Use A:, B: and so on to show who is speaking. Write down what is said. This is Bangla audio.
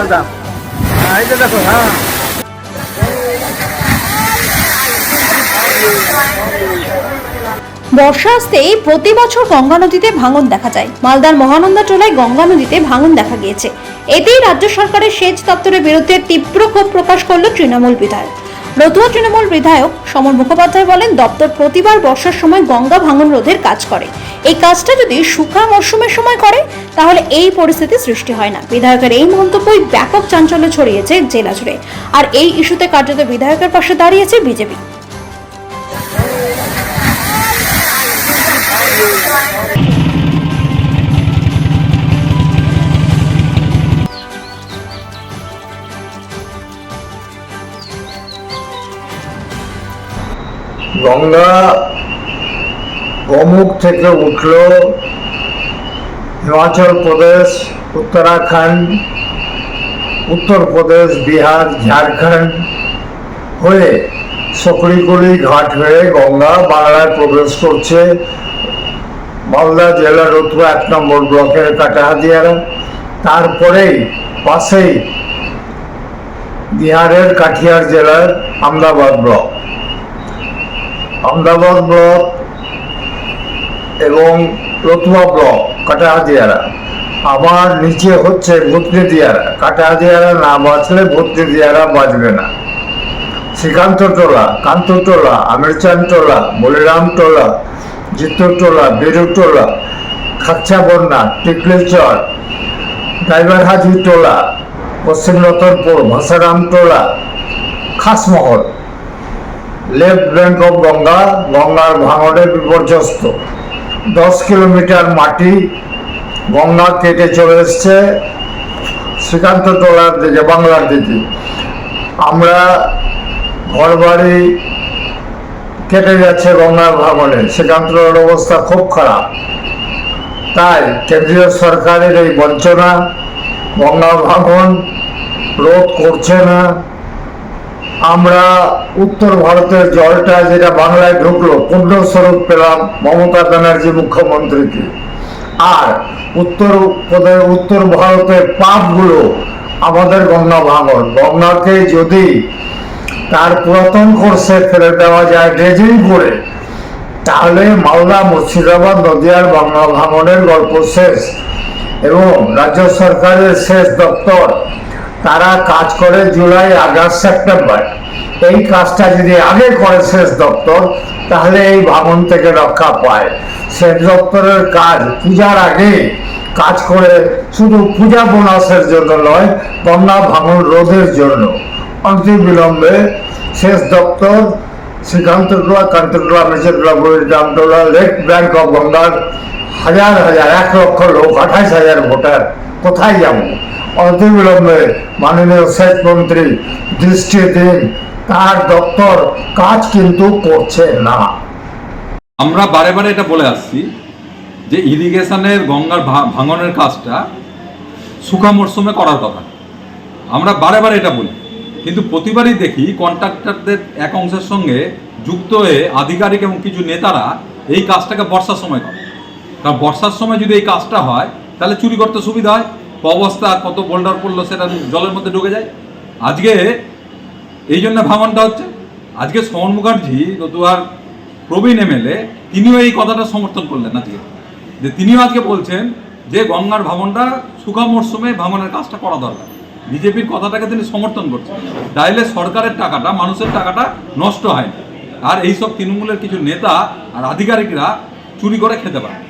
A: ম্যাডাম দাম এই যে দেখো হ্যাঁ।
B: বর্ষা আসতেই প্রতি বছর গঙ্গা নদীতে ভাঙন দেখা যায়। মালদার মহানন্দা টোলায় গঙ্গা নদীতে ভাঙন দেখা গিয়েছে। এতেই রাজ্য সরকারের সেচ দপ্তরের বিরুদ্ধে তীব্র ক্ষোভ প্রকাশ করল তৃণমূল বিধায়ক। রতুয়া তৃণমূল বিধায়ক সমর মুখোপাধ্যায় বলেন, দপ্তর প্রতিবার বর্ষার সময় গঙ্গা ভাঙন রোধের কাজ করে। এই কাজটা যদি শুকনা মরশুমের সময় করে, তাহলে এই পরিস্থিতি সৃষ্টি হয় না। বিধায়কের এই মন্তব্যই ব্যাপক চাঞ্চল্য ছড়িয়েছে জেলা জুড়ে। আর এই ইস্যুতে কার্যত বিধায়কের পাশে দাঁড়িয়েছে বিজেপি।
C: গঙ্গা গোমুখ থেকে উঠল হিমাচল প্রদেশ, উত্তরাখণ্ড উত্তরপ্রদেশ বিহার, ঝাড়খণ্ড হয়ে সকলিগুলি ঘাট হয়ে গঙ্গা বাংলায় প্রবেশ করছে। মালদা জেলার রতুয়া এক নম্বর ব্লকের কাটাহাদিয়ারা তারপরেই পাশেই বিহারের কাঠিয়ার জেলার আমদাবাদ ব্লক। আমদাবাদ ব্লক এবং রতুয়া ব্লক কাটাহাদিয়ারা আমার নিচে হচ্ছে ভূতনি দিয়ারা কাটাহাদিয়ারা না বাঁচলে ভূতনি দিয়ারা বাঁচবে না। শ্রীকান্ত টোলা, কান্ত টোলা আমিরচান টোলা, বলিরাম টোলা, জিতু টোলা, বীরু টোলা, খাচ্ছা বন্যা টিকলিচর driver Haji টোলা, Paschim Ratanpur, Bhasaram Tola Khasmahal left bank of Ganga গঙ্গার ভাঙড়ে বিপর্যস্ত। দশ কিলোমিটার মাটি গঙ্গা কেটে চলে এসছে শ্রীকান্ত টোলার দিকে, বাংলার দিকে। আমরা ঘরবাড়ি কেটে যাচ্ছে গঙ্গার ভাঙনে শ্রীকান্ত টোলার অবস্থা খুব খারাপ। তাই কেন্দ্রীয় সরকারের এই বঞ্চনা গঙ্গা ভাঙন রোধ করছে না। আমরা উত্তর ভারতের জলটা যেটা বাংলায় ঢুকলো পুণ্যস্বরূপ পেলাম মমতা ব্যানার্জি মুখ্যমন্ত্রীকে। আর উত্তর উত্তর ভারতের পাপগুলো আমাদের গঙ্গা ভাঙন গঙ্গাকে যদি তার পুরাতন কোর্সে ফেলে দেওয়া যায় ড্রেজিং করে, তাহলে মালদা, মুর্শিদাবাদ, নদিয়ার বাংলা ভাঙনের গল্প শেষ। এবং রাজ্য সরকারের শেষ দপ্তর তারা কাজ করে জুলাই, আগস্ট, সেপ্টেম্বর। এই কাজটা যদি আগে করে শেষ দপ্তর, তাহলে এই ভাঙন থেকে রক্ষা পায়। শেষ দপ্তরের কাজ পূজার আগে কাজ করে শুধু পূজা বোনাসের জন্য নয়, বন্যা ভাঙন রোধের জন্য। অন্তিম বিলম্বে শেষ দপ্তর শ্রীকান্তটোলা কান্তটোলা মেচেটোলা বৈরামটোলা লেক ব্যাংক অফ গঙ্গার হাজার হাজার, এক লক্ষ লোক, আঠাইশ হাজার ভোটার কোথায় যাব? অনতিবিলম্বে মাননীয় সেচ মন্ত্রী দৃষ্টি দিন, তার দপ্তর কাজ কিন্তু করছে না।
D: আমরা বারে বারে এটা বলে আসছি যে ইরিগেশনের গঙ্গার ভাঙনের কাজটা শুকা মরশুমে করার কথা। আমরা বারে বারে এটা বলি। কিন্তু প্রতিবারই দেখি কন্ট্রাক্টরদের এক অংশের সঙ্গে যুক্ত হয়ে আধিকারিক এবং কিছু নেতারা এই কাজটাকে বর্ষার সময় করে। কারণ বর্ষার সময় যদি এই কাজটা হয় তাহলে চুরি করতে সুবিধা হয়। অবস্থা কত বোল্ডার পড়ল সেটা জলের মধ্যে ঢুকে যায়। আজকে এই জন্য ভাঙনটা হচ্ছে। আজকে শ্রবণ মুখার্জি রতুয়ার প্রবীণ এমএলএ তিনিও এই কথাটা সমর্থন করলেন আজকে। যে তিনিও আজকে বলছেন যে গঙ্গার ভাঙনটা শুকা মরশুমে ভাঙনের কাজটা করা দরকার। বিজেপির কথাটাকে তিনি সমর্থন করছেন। তাইলে সরকারের টাকাটা, মানুষের টাকাটা নষ্ট হয় না। আর এইসব তৃণমূলের কিছু নেতা আর আধিকারিকরা চুরি করে খেতে পারে